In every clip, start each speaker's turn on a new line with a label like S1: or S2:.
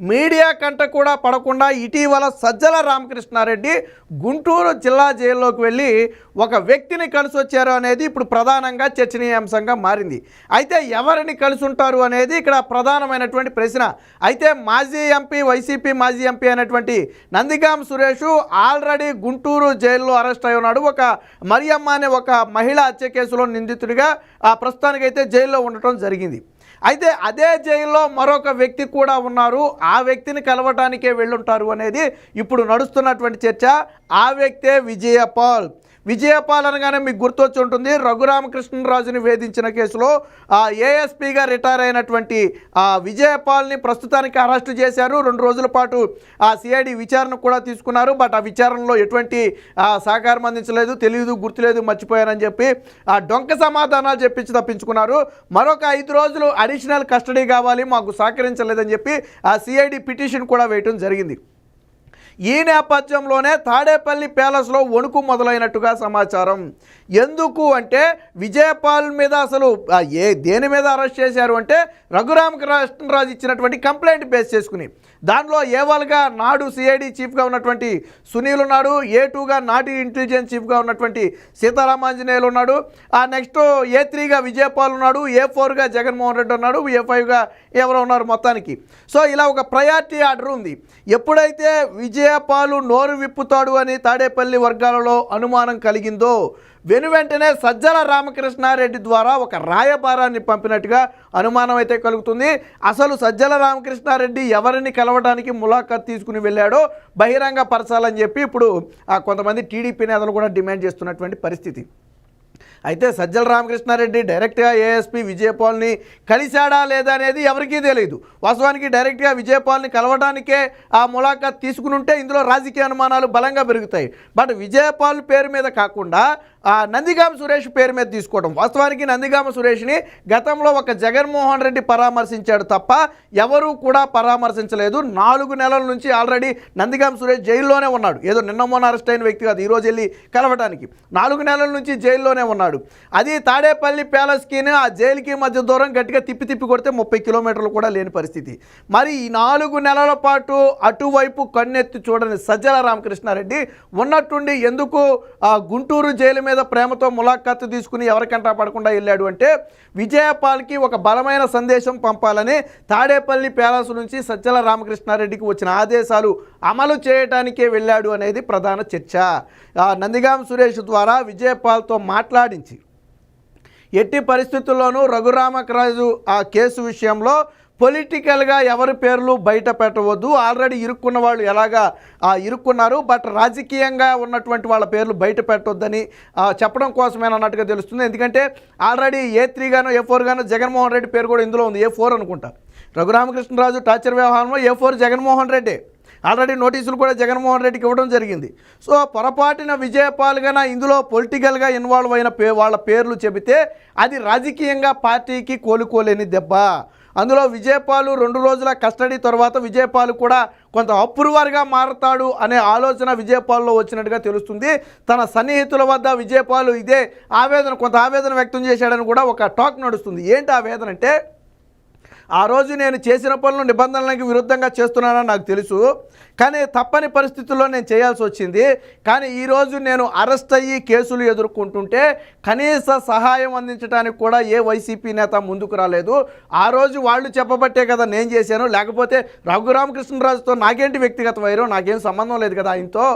S1: Media కంట కూడా పడకుండా ఇటీవల సజ్జల రామకృష్ణారెడ్డి గుంటూరు జిల్లా జైల్లోకి వెళ్ళి ఒక వ్యక్తిని కలిసి వచ్చారు అనేది ఇప్పుడు ప్రధానంగా చర్చనీయాంశంగా మారింది. అయితే ఎవరిని కలిసి ఉంటారు అనేది ఇక్కడ ప్రధానమైనటువంటి ప్రశ్న. అయితే మాజీ ఎంపీ వైసీపీ మాజీ ఎంపీ అయినటువంటి నందిగాం సురేష్ ఆల్రెడీ గుంటూరు జైల్లో అరెస్ట్ అయి ఉన్నాడు. ఒక మరియమ్మ అనే ఒక మహిళ హత్య కేసులో నిందితుడిగా ఆ ప్రస్తుతానికైతే జైల్లో ఉండటం జరిగింది. అయితే అదే జైల్లో మరొక వ్యక్తి కూడా ఉన్నారు. ఆ వ్యక్తిని కలవటానికే వెళ్ళుంటారు అనేది ఇప్పుడు నడుస్తున్నటువంటి చర్చ. ఆ వ్యక్తే విజయపాల్ విజయపాల్ అనగానే మీకు గుర్తొచ్చి ఉంటుంది. రఘురామకృష్ణరాజుని వేధించిన కేసులో ఆ ఏఎస్పీగా రిటైర్ అయినటువంటి ఆ విజయపాల్ని ప్రస్తుతానికి అరెస్టు చేశారు. రెండు రోజుల పాటు ఆ సిఐడి విచారణ కూడా తీసుకున్నారు. బట్ ఆ విచారణలో ఎటువంటి సహకారం అందించలేదు. తెలియదు గుర్తులేదు మర్చిపోయారని చెప్పి ఆ డొంక సమాధానాలు చెప్పించి తప్పించుకున్నారు. మరొక ఐదు రోజులు అడిషనల్ కస్టడీ కావాలి. మాకు సహకరించలేదని చెప్పి ఆ సిఐడి పిటిషన్ కూడా వేయటం జరిగింది. ఈ నేపథ్యంలోనే తాడేపల్లి ప్యాలెస్లో వణుకు మొదలైనట్టుగా సమాచారం. ఎందుకు అంటే విజయపాల్ మీద అసలు ఏ దేని మీద అరెస్ట్ చేశారు అంటే రఘురామకృష్ణరాజు ఇచ్చినటువంటి కంప్లైంట్ బేస్ చేసుకుని. దానిలో ఏవాల్గా నాడు సిఐడి చీఫ్గా ఉన్నటువంటి సునీల్ ఉన్నాడు ఏ టూగా నాటి ఇంటెలిజెన్స్ చీఫ్గా ఉన్నటువంటి సీతారామాంజనేయులు ఉన్నాడు ఆ నెక్స్ట్ ఏ త్రీగా విజయపాల్ ఉన్నాడు ఏ ఫోర్గా జగన్మోహన్ రెడ్డి ఉన్నాడు ఏ ఫైవ్గా ఎవరో ఉన్నారు మొత్తానికి. సో ఇలా ఒక ప్రయారిటీ ఆర్డర్ ఉంది. ఎప్పుడైతే విజయపాలు నోరు విప్పుతాడు అని తాడేపల్లి వర్గాలలో అనుమానం కలిగిందో వెను వెంటనే సజ్జల రామకృష్ణారెడ్డి ద్వారా ఒక రాయబారాన్ని పంపినట్టుగా అనుమానం అయితే కలుగుతుంది. అసలు సజ్జల రామకృష్ణారెడ్డి ఎవరిని కలవడానికి ములాఖత్ తీసుకుని వెళ్ళాడో బహిరంగ పరచాలని చెప్పి ఇప్పుడు ఆ కొంతమంది టీడీపీ నేతలు కూడా డిమాండ్ చేస్తున్నటువంటి పరిస్థితి. అయితే సజ్జల రామకృష్ణారెడ్డి డైరెక్ట్గా ఏఎస్పీ విజయపాల్ని కలిశాడా లేదా అనేది ఎవరికీ తెలియదు వాస్తవానికి డైరెక్ట్గా విజయపాల్ని కలవడానికే ఆ ములాఖాత్ తీసుకుని ఉంటే ఇందులో రాజకీయ అనుమానాలు బలంగా పెరుగుతాయి. బట్ విజయపాల్ పేరు మీద కాకుండా నందిగామ సురేష్ పేరు మీద తీసుకోవడం వాస్తవానికి నందిగామ సురేష్ని గతంలో ఒక జగన్మోహన్ రెడ్డి పరామర్శించాడు తప్ప ఎవరూ కూడా పరామర్శించలేదు. నాలుగు నెలల నుంచి ఆల్రెడీ నందిగామ సురేష్ జైల్లోనే ఉన్నాడు. ఏదో నిన్న మొన్న అరెస్ట్ అయిన వ్యక్తి కాదు ఈరోజు వెళ్ళి కలవడానికి నాలుగు నెలల నుంచి జైల్లోనే ఉన్నాడు. అది తాడేపల్లి ప్యాలెస్కి ఆ జైలుకి మధ్య దూరం గట్టిగా తిప్పి తిప్పి కొడితే ముప్పై కిలోమీటర్లు కూడా లేని పరిస్థితి. మరి ఈ నాలుగు నెలల పాటు అటువైపు కన్నెత్తి చూడని సజ్జల రామకృష్ణారెడ్డి ఉన్నట్టుండి ఎందుకు ఆ గుంటూరు జైలు మీద ప్రేమతో ములాఖాతు తీసుకుని ఎవరికంటా పడకుండా వెళ్ళాడు అంటే విజయపాల్కి ఒక బలమైన సందేశం పంపాలని తాడేపల్లి ప్యాలెస్ నుంచి సజ్జల రామకృష్ణారెడ్డికి వచ్చిన ఆదేశాలు అమలు చేయటానికే వెళ్ళాడు అనేది ప్రధాన చర్చ. నందిగాం సురేష్ ద్వారా విజయపాల్తో మాట్లాడించి ఎట్టి పరిస్థితుల్లోనూ రఘురామకరాజు ఆ కేసు విషయంలో పొలిటికల్గా ఎవరి పేర్లు బయట పెట్టవద్దు. ఆల్రెడీ ఇరుక్కున్న వాళ్ళు ఎలాగా ఇరుక్కున్నారు. బట్ రాజకీయంగా ఉన్నటువంటి వాళ్ళ పేర్లు బయట పెట్టొద్దని చెప్పడం కోసమే అన్నట్టుగా తెలుస్తుంది. ఎందుకంటే ఆల్రెడీ ఏ త్రీ గాను ఏ ఫోర్ గానో జగన్మోహన్ రెడ్డి పేరు కూడా ఇందులో ఉంది. ఏ ఫోర్ అనుకుంటా. రఘురామకృష్ణరాజు టార్చర్ వ్యవహారంలో A four Jaganmohan Reddy. Already నోటీసులు కూడా జగన్మోహన్ రెడ్డికి ఇవ్వడం జరిగింది. సో పొరపాటున విజయపాల్గా ఇందులో పొలిటికల్గా ఇన్వాల్వ్ అయిన పే వాళ్ళ పేర్లు చెబితే అది రాజకీయంగా పార్టీకి కోలుకోలేని దెబ్బ. అందులో విజయపాలు రెండు రోజుల కస్టడీ తర్వాత విజయపాలు కూడా కొంత అప్రూవర్గా మారతాడు అనే ఆలోచన విజయపాల్లో వచ్చినట్టుగా తెలుస్తుంది. తన సన్నిహితుల వద్ద విజయపాలు ఇదే ఆవేదన కొంత ఆవేదన వ్యక్తం చేశాడని కూడా ఒక టాక్ నడుస్తుంది. ఏంటి ఆవేదన అంటే ఆ రోజు నేను చేసిన పనులు నిబంధనలకు విరుద్ధంగా చేస్తున్నానని నాకు తెలుసు. కానీ తప్పని పరిస్థితుల్లో నేను చేయాల్సి వచ్చింది. కానీ ఈరోజు నేను అరెస్ట్ అయ్యి కేసులు ఎదుర్కొంటుంటే కనీస సహాయం అందించడానికి కూడా ఏ వైసీపీ నేత ముందుకు రాలేదు. ఆ రోజు వాళ్ళు చెప్పబట్టే కదా నేను చేశాను. లేకపోతే రఘురామకృష్ణరాజుతో నాకేంటి వ్యక్తిగత వైరం? నాకేం సంబంధం లేదు కదా ఆయనతో.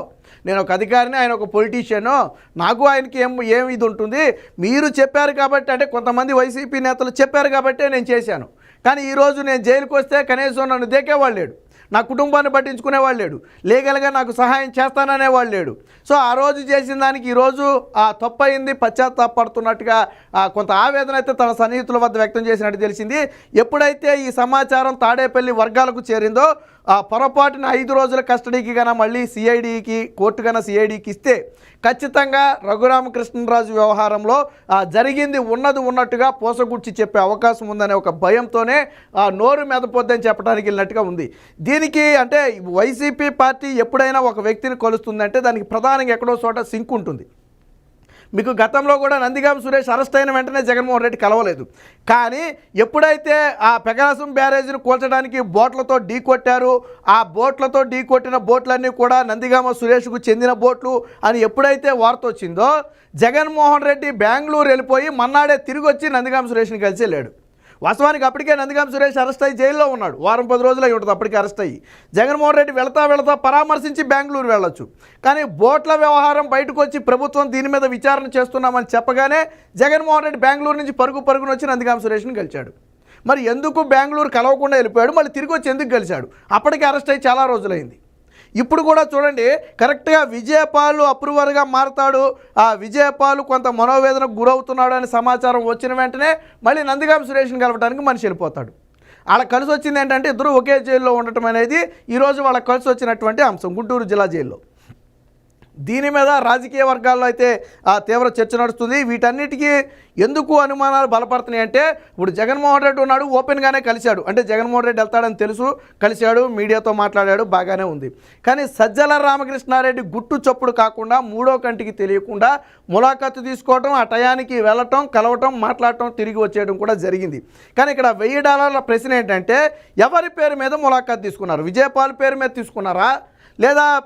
S1: నేను ఒక అధికారిని ఆయన ఒక పొలిటీషియను నాకు ఆయనకి ఏం ఏం ఇది ఉంటుంది? మీరు చెప్పారు కాబట్టి అంటే కొంతమంది వైసీపీ నేతలు చెప్పారు కాబట్టే నేను చేశాను. కానీ ఈరోజు నేను జైలుకు వస్తే కనీసం నన్ను దేకేవాడు లేడు. నా కుటుంబాన్ని పట్టించుకునేవాడు లేడు. లీగల్గా నాకు సహాయం చేస్తాననేవాడు లేడు. సో ఆ రోజు చేసిన దానికి ఈరోజు ఆ తప్పయింది పశ్చాత్తాపడుతున్నట్టుగా కొంత ఆవేదన అయితే తన సన్నిహితుల వద్ద వ్యక్తం చేసినట్టు తెలిసింది. ఎప్పుడైతే ఈ సమాచారం తాడేపల్లి వర్గాలకు చేరిందో పొరపాటున ఐదు రోజుల కస్టడీకి కన మళ్ళీ సిఐడికి కోర్టు కన్నా సిఐడికి ఇస్తే ఖచ్చితంగా రఘురామకృష్ణరాజు వ్యవహారంలో జరిగింది ఉన్నది ఉన్నట్టుగా పోసగుడ్చి చెప్పే అవకాశం ఉందనే ఒక భయంతోనే ఆ, నోరు మెదపొద్దని చెప్పడానికి వెళ్ళినట్టుగా ఉంది. దీనికి అంటే వైసీపీ పార్టీ ఎప్పుడైనా ఒక వ్యక్తిని కొలుస్తుందంటే దానికి ప్రధానంగా ఎక్కడో చోట సింక్ ఉంటుంది. మీకు గతంలో కూడా నందిగామ సురేష్ అరెస్ట్ అయిన వెంటనే జగన్మోహన్ రెడ్డి కలవలేదు. కానీ ఎప్పుడైతే ఆ పెగలాసం బ్యారేజీని కూల్చడానికి బోట్లతో ఢీ కొట్టారు ఆ బోట్లతో ఢీ కొట్టిన బోట్లన్నీ కూడా నందిగామ సురేష్కు చెందిన బోట్లు అని ఎప్పుడైతే వార్త వచ్చిందో జగన్మోహన్ రెడ్డి బెంగళూరు వెళ్ళిపోయి మన్నాడే తిరిగి వచ్చి నందిగామ సురేష్ని కలిసి వెళ్ళాడు. వాస్తవానికి అప్పటికే నందిగాం సురేష్ అరెస్ట్ అయ్యి జైల్లో ఉన్నాడు. వారం పది రోజులు అయి ఉంటుంది అప్పటికే అరెస్ట్ అయ్యి. జగన్మోహన్ రెడ్డి వెళతా వెళతా పరామర్శించి బెంగళూరు వెళ్ళొచ్చు. కానీ బోట్ల వ్యవహారం బయటకు వచ్చి ప్రభుత్వం దీని మీద విచారణ చేస్తున్నామని చెప్పగానే జగన్మోహన్ రెడ్డి బెంగళూరు నుంచి పరుగు పరుగున వచ్చి నందిగాం సురేష్ని గెలిచాడు. మరి ఎందుకు బెంగళూరు కలవకుండా వెళ్ళిపోయాడు? మళ్ళీ తిరిగి వచ్చి ఎందుకు గెలిచాడు? అప్పటికే అరెస్ట్ అయ్యి చాలా రోజులైంది. ఇప్పుడు కూడా చూడండి కరెక్ట్గా విజయపాలు అప్రూవర్గా మారతాడు. ఆ విజయపాలు కొంత మనోవేదనకు గురవుతున్నాడు అనే సమాచారం వచ్చిన వెంటనే మళ్ళీ నందిగామ సురేష్ని కలవడానికి మనిషి వెళ్ళిపోతాడు. వాళ్ళ కలిసి వచ్చింది ఏంటంటే ఇద్దరు ఒకే జైల్లో ఉండటం అనేది ఈరోజు వాళ్ళకి కలిసి వచ్చినటువంటి అంశం గుంటూరు జిల్లా జైల్లో. దీని మీద రాజకీయ వర్గాల్లో అయితే ఆ తీవ్ర చర్చ నడుస్తుంది. వీటన్నిటికీ ఎందుకు అనుమానాలు బలపడుతున్నాయి అంటే ఇప్పుడు జగన్మోహన్ రెడ్డి ఉన్నాడు ఓపెన్గానే కలిశాడు. అంటే జగన్మోహన్ రెడ్డి వెళ్తాడని తెలుసు కలిశాడు మీడియాతో మాట్లాడాడు బాగానే ఉంది. కానీ సజ్జల రామకృష్ణారెడ్డి గుట్టు చప్పుడు కాకుండా మూడో కంటికి తెలియకుండా ములాఖత్తు తీసుకోవటం ఆ టయానికి వెళ్ళటం కలవటం మాట్లాడటం తిరిగి వచ్చేయడం కూడా జరిగింది. కానీ ఇక్కడ వెయ్యి డాలర్ల ప్రశ్న ఏంటంటే ఎవరి పేరు మీద ములాఖత్తు తీసుకున్నారు? విజయపాల్ పేరు మీద తీసుకున్నారా? లేదా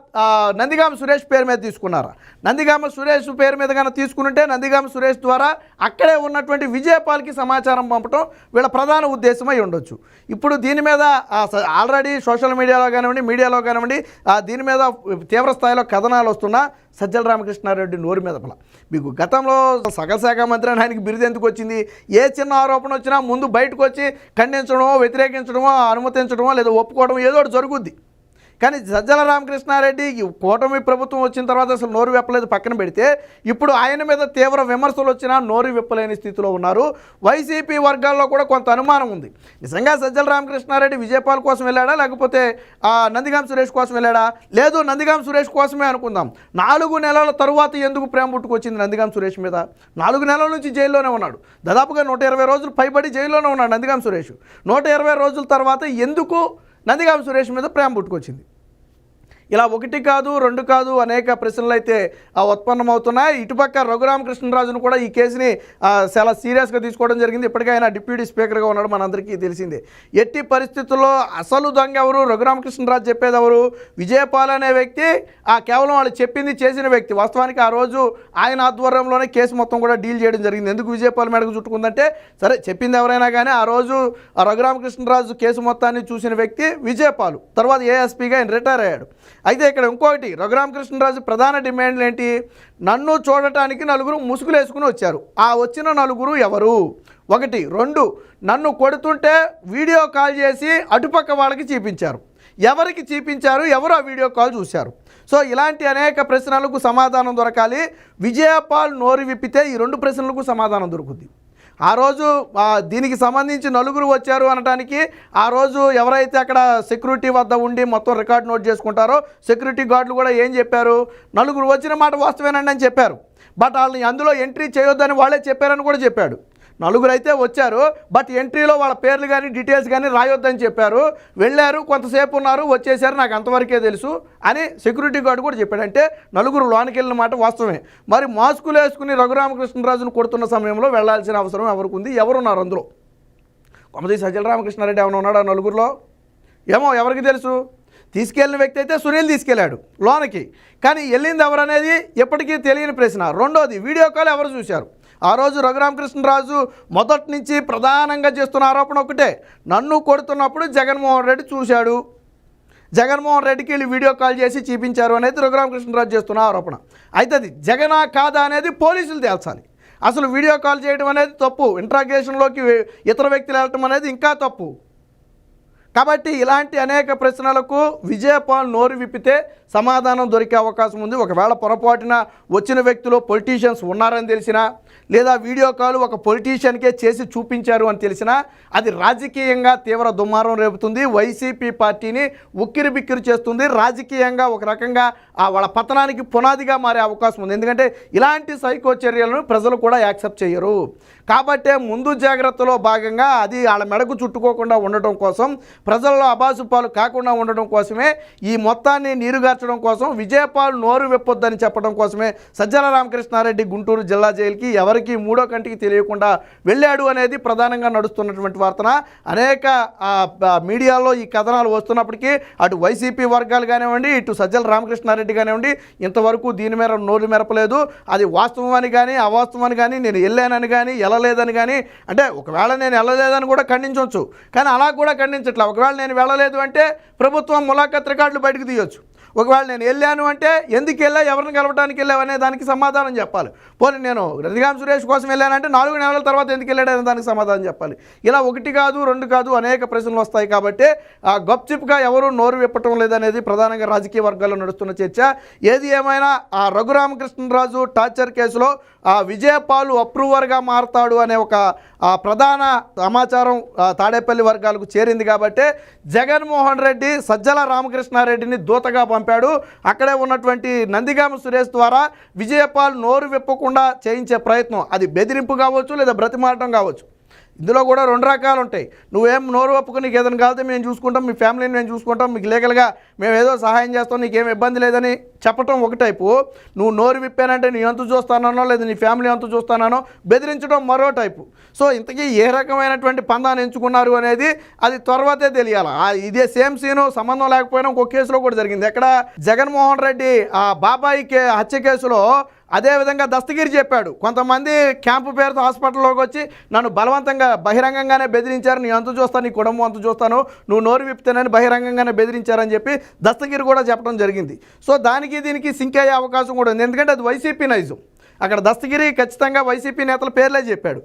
S1: నందిగామ సురేష్ పేరు మీద తీసుకున్నారా? నందిగామ సురేష్ పేరు మీద కనుక తీసుకుంటే నందిగామ సురేష్ ద్వారా అక్కడే ఉన్నటువంటి విజయపాల్కి సమాచారం పంపడం వీళ్ళ ప్రధాన ఉద్దేశమై ఉండొచ్చు. ఇప్పుడు దీని మీద స- ఆల్రెడీ సోషల్ మీడియాలో కానివ్వండి మీడియాలో కానివ్వండి దీని మీద తీవ్ర స్థాయిలో కథనాలు వస్తున్నా సజ్జల రామకృష్ణారెడ్డి నోరు మీద పల మీకు గతంలో సగశాఖ మంత్రి అని ఆయనకి బిరుదు ఎందుకు వచ్చింది? ఏ చిన్న ఆరోపణ వచ్చినా ముందు బయటకు వచ్చి ఖండించడమో వ్యతిరేకించడమో అనుమతించడమో లేదా ఒప్పుకోవడం ఏదో ఒకటి జరుగుద్ది. కానీ సజ్జల రామకృష్ణారెడ్డి కూటమి ప్రభుత్వం వచ్చిన తర్వాత అసలు నోరు విప్పలేదు పక్కన పెడితే ఇప్పుడు ఆయన మీద తీవ్ర విమర్శలు వచ్చినా నోరు విప్పలేని స్థితిలో ఉన్నారు. వైసీపీ వర్గాల్లో కూడా కొంత అనుమానం ఉంది. నిజంగా సజ్జల రామకృష్ణారెడ్డి విజయపాల్ కోసం వెళ్ళాడా? లేకపోతే నందిగాం సురేష్ కోసం వెళ్ళాడా? లేదు నందిగాం సురేష్ కోసమే అనుకుందాం. నాలుగు నెలల తరువాత ఎందుకు ప్రేమ పుట్టుకొచ్చింది నందిగాం సురేష్ మీద? నాలుగు నెలల నుంచి జైల్లోనే ఉన్నాడు. దాదాపుగా నూట ఇరవై రోజులు పైబడి జైల్లోనే ఉన్నాడు నందిగాం సురేష్. నూట ఇరవై రోజుల తర్వాత ఎందుకు నందిగామ సురేష్ మీద ప్రేమ పుట్టుకొచ్చింది. ఇలా ఒకటి కాదు రెండు కాదు అనేక ప్రశ్నలు అయితే ఉత్పన్నమవుతున్నాయి. ఇటుపక్క రఘురామకృష్ణరాజును కూడా ఈ కేసుని చాలా సీరియస్గా తీసుకోవడం జరిగింది. ఇప్పటికే ఆయన డిప్యూటీ స్పీకర్గా ఉన్నాడు మనందరికీ తెలిసిందే. ఎట్టి పరిస్థితుల్లో అసలు దొంగ ఎవరు? రఘురామకృష్ణరాజు చెప్పేది ఎవరు? విజయపాల్ అనే వ్యక్తి ఆ కేవలం వాళ్ళు చెప్పింది చేసిన వ్యక్తి. వాస్తవానికి ఆ రోజు ఆయన ఆధ్వర్యంలోనే కేసు మొత్తం కూడా డీల్ చేయడం జరిగింది. ఎందుకు విజయపాల్ మేడకు చుట్టుకుందంటే సరే చెప్పింది ఎవరైనా కానీ ఆ రోజు ఆ రఘురామకృష్ణరాజు కేసు మొత్తాన్ని చూసిన వ్యక్తి విజయపాలు. తర్వాత ఏఎస్పీగా ఆయన రిటైర్ అయ్యాడు. అయితే ఇక్కడ ఇంకొకటి రఘురామకృష్ణరాజు ప్రధాన డిమాండ్లు ఏంటి? నన్ను చూడటానికి నలుగురు ముసుగులు వేసుకుని వచ్చారు. ఆ వచ్చిన నలుగురు ఎవరు? ఒకటి రెండు నన్ను కొడుతుంటే వీడియో కాల్ చేసి అటుపక్క వాళ్ళకి చూపించారు. ఎవరికి చూపించారు? ఎవరు ఆ వీడియో కాల్ చూశారు? సో ఇలాంటి అనేక ప్రశ్నలకు సమాధానం దొరకాలి. విజయపాల్ నోరు విప్పితే ఈ రెండు ప్రశ్నలకు సమాధానం దొరుకుద్ది. ఆ రోజు దీనికి సంబంధించి నలుగురు వచ్చారు అనడానికి ఆ రోజు ఎవరైతే అక్కడ సెక్యూరిటీ వద్ద ఉండి మొత్తం రికార్డు నోట్ చేసుకుంటారో సెక్యూరిటీ గార్డులు కూడా ఏం చెప్పారు? నలుగురు వచ్చిన మాట వాస్తవేనండి అని చెప్పారు. బట్ వాళ్ళని అందులో ఎంట్రీ చేయొద్దని వాళ్ళే చెప్పారని కూడా చెప్పాడు. నలుగురు అయితే వచ్చారు బట్ ఎంట్రీలో వాళ్ళ పేర్లు కానీ డీటెయిల్స్ కానీ రాయొద్దని చెప్పారు. వెళ్ళారు కొంతసేపు ఉన్నారు వచ్చేసారు నాకు అంతవరకే తెలుసు అని సెక్యూరిటీ గార్డు కూడా చెప్పాడు. అంటే నలుగురు లోనికి వెళ్ళిన మాట వాస్తవమే. మరి మాస్కులు వేసుకుని రఘురామకృష్ణరాజును కొడుతున్న సమయంలో వెళ్ళాల్సిన అవసరం ఎవరికి ఉంది? ఎవరున్నారు అందులో? కొమ్మది సజ్జల రామకృష్ణారెడ్డి ఏమైనా ఉన్నాడా నలుగురిలో? ఏమో ఎవరికి తెలుసు? తీసుకెళ్ళిన వ్యక్తి అయితే సునీల్ తీసుకెళ్ళాడు లోనకి. కానీ వెళ్ళింది ఎవరనేది ఎప్పటికీ తెలియని ప్రశ్న. రెండోది వీడియో కాల్ ఎవరు చూశారు? ఆ రోజు రఘురామకృష్ణరాజు మొదటి నుంచి ప్రధానంగా చేస్తున్న ఆరోపణ ఒకటే. నన్ను కొడుతున్నప్పుడు జగన్మోహన్ రెడ్డి చూశాడు. జగన్మోహన్ రెడ్డికి వీళ్ళు వీడియో కాల్ చేసి చూపించారు అనేది రఘురామకృష్ణరాజు చేస్తున్న ఆరోపణ. అయితే అది జగనా కాదా అనేది పోలీసులు తేల్చాలి. అసలు వీడియో కాల్ చేయడం అనేది తప్పు. ఇంట్రాగేషన్లోకి ఇతర వ్యక్తులు వెళ్ళటం అనేది ఇంకా తప్పు. కాబట్టి ఇలాంటి అనేక ప్రశ్నలకు విజయపాల్ నోరు విప్పితే సమాధానం దొరికే అవకాశం ఉంది. ఒకవేళ పొరపాటున వచ్చిన వ్యక్తులు పొలిటీషియన్స్ ఉన్నారని తెలిసినా లేదా వీడియో కాల్ ఒక పొలిటీషియన్కే చేసి చూపించారు అని తెలిసినా అది రాజకీయంగా తీవ్ర దుమారం రేపుతుంది. వైసీపీ పార్టీని ఉక్కిరి బిక్కిరి చేస్తుంది. రాజకీయంగా ఒక రకంగా ఆ వాళ్ళ పతనానికి పునాదిగా మారే అవకాశం ఉంది. ఎందుకంటే ఇలాంటి సైకో చర్యలను ప్రజలు కూడా యాక్సెప్ట్ చేయరు. కాబట్టే ముందు జాగ్రత్తలో భాగంగా అది వాళ్ళ మెడకు చుట్టుకోకుండా ఉండటం కోసం ప్రజల్లో అబాసుపాలు కాకుండా ఉండడం కోసమే ఈ మొత్తాన్ని నీరుగార్చడం కోసం విజయపాల్ నోరు విప్పొద్దని చెప్పడం కోసమే సజ్జల రామకృష్ణారెడ్డి గుంటూరు జిల్లా జైలుకి ఎవరు ఎవరికి మూడో కంటికి తెలియకుండా వెళ్ళాడు అనేది ప్రధానంగా నడుస్తున్నటువంటి వార్తన. అనేక మీడియాలో ఈ కథనాలు వస్తున్నప్పటికీ అటు వైసీపీ వర్గాలు కానివ్వండి ఇటు సజ్జల రామకృష్ణారెడ్డి కానివ్వండి ఇంతవరకు దీని మీద నోరు మెరపలేదు. అది వాస్తవమని కానీ అవాస్తవం కానీ నేను వెళ్ళానని కానీ వెళ్ళలేదని కానీ అంటే ఒకవేళ నేను వెళ్ళలేదని కూడా ఖండించవచ్చు కానీ అలా కూడా ఖండించట్లే. ఒకవేళ నేను వెళ్ళలేదు అంటే ప్రభుత్వం ములాఖత్ రికార్డులు బయటకు తీయొచ్చు. ఒకవేళ నేను వెళ్ళాను అంటే ఎందుకు వెళ్ళా? ఎవరిని కలవడానికి వెళ్ళావు అనే దానికి సమాధానం చెప్పాలి. పోనీ నేను రజనీకాంత్ సురేష్ కోసం వెళ్ళానంటే నాలుగు నెలల తర్వాత ఎందుకు వెళ్ళాడు అనే దానికి సమాధానం చెప్పాలి. ఇలా ఒకటి కాదు రెండు కాదు అనేక ప్రశ్నలు వస్తాయి కాబట్టి ఆ గప్చిప్గా ఎవరు నోరు విప్పటం లేదనేది ప్రధానంగా రాజకీయ వర్గాల్లో నడుస్తున్న చర్చ. ఏది ఏమైనా ఆ రఘురామకృష్ణరాజు టార్చర్ కేసులో ఆ విజయపాలు అప్రూవర్గా మారతాడు అనే ఒక ఆ ప్రధాన సమాచారం తాడేపల్లి వర్గాలకు చేరింది కాబట్టి జగన్మోహన్ రెడ్డి సజ్జల రామకృష్ణారెడ్డిని దూతగా పంపాడు. అక్కడే ఉన్నటువంటి నందిగామ సురేష్ ద్వారా విజయపాల్ నోరు విప్పకుండా చేయించే ప్రయత్నం. అది బెదిరింపు కావచ్చు లేదా బ్రతిమాటం కావచ్చు. ఇందులో కూడా రెండు రకాలు ఉంటాయి నువ్వేం నోరు ఒప్పుకుని నీకు ఏదైనా కాలితే మేము చూసుకుంటాం మీ ఫ్యామిలీని మేము చూసుకుంటాం మీకు లీగల్గా మేము ఏదో సహాయం చేస్తాం నీకేం ఇబ్బంది లేదని చెప్పటం ఒక టైపు. నువ్వు నోరు విప్పానంటే నీ అంతు చూస్తానో లేదా నీ ఫ్యామిలీ అంతు చూస్తానో బెదిరించడం మరో టైపు. సో ఇంతకీ ఏ రకమైనటువంటి పందాన్ని ఎంచుకున్నారు అనేది అది తర్వాతే తెలియాలి. ఇదే సేమ్ సీను సంబంధం లేకపోయినా ఇంకో కేసులో కూడా జరిగింది. ఎక్కడ జగన్మోహన్ రెడ్డి ఆ బాబాయి కే హత్య కేసులో అదేవిధంగా దస్తగిరి చెప్పాడు కొంతమంది క్యాంపు పేరుతో హాస్పిటల్లోకి వచ్చి నన్ను బలవంతంగా బహిరంగంగానే బెదిరించారు. నీ అంతు చూస్తాను నీ కుటుంబం అంతు చూస్తాను. నువ్వు నోరు విప్పుతానని బహిరంగంగానే బెదిరించారని చెప్పి దస్తగిరి కూడా చెప్పడం జరిగింది. సో దానికి దీనికి సింక్ అయ్యే అవకాశం కూడా ఉంది. ఎందుకంటే అది వైసీపీ నైజం. అక్కడ దస్తగిరి ఖచ్చితంగా వైసీపీ నేతల పేర్లే చెప్పాడు.